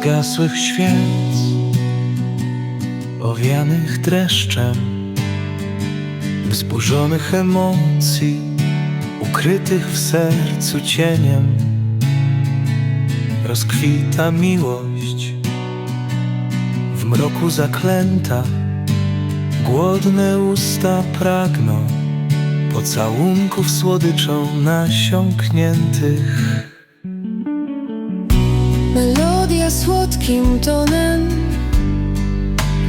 zgasłych świec, owianych dreszczem, wzburzonych emocji, ukrytych w sercu cieniem, rozkwita miłość, w mroku zaklęta, głodne usta pragną pocałunków słodyczą nasiąkniętych. Słodkim tonem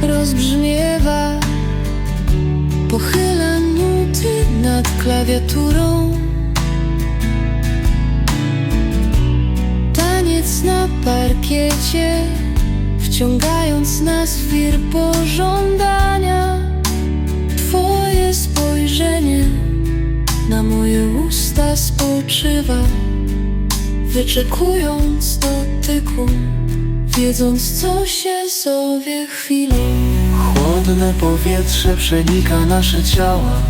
rozbrzmiewa, pochyla nuty nad klawiaturą. Taniec na parkiecie, wciągając nas w wir pożądania. Twoje spojrzenie na moje usta spoczywa wyczekując dotyku, wiedząc co się zowie chwilą. Chłodne powietrze przenika nasze ciała.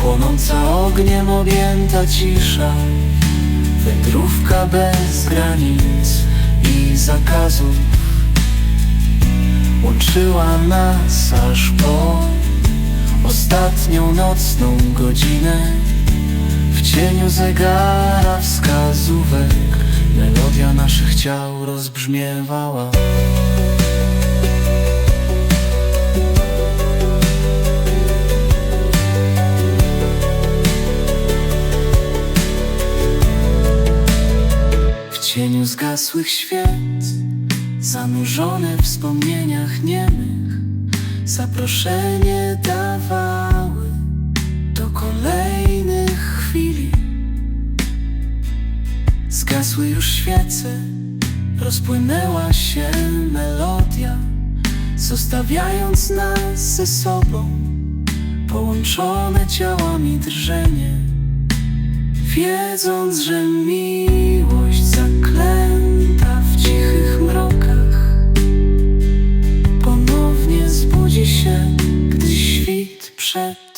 Płonąca ogniem objęta cisza. Wędrówka bez granic i zakazów. Łączyła nas aż po ostatnią nocną godzinę. W cieniu zegara naszych ciał rozbrzmiewała. W cieniu zgasłych świec Zanurzone w wspomnieniach niemych Zaproszenie dawały Do kolejnych chwili. Zgasły już świece Rozpłynęła się melodia Zostawiając nas ze sobą. Połączone ciałami drżenie Wiedząc, że miłość zaklęta w cichych mrokach. Ponownie zbudzi się, gdy świt przed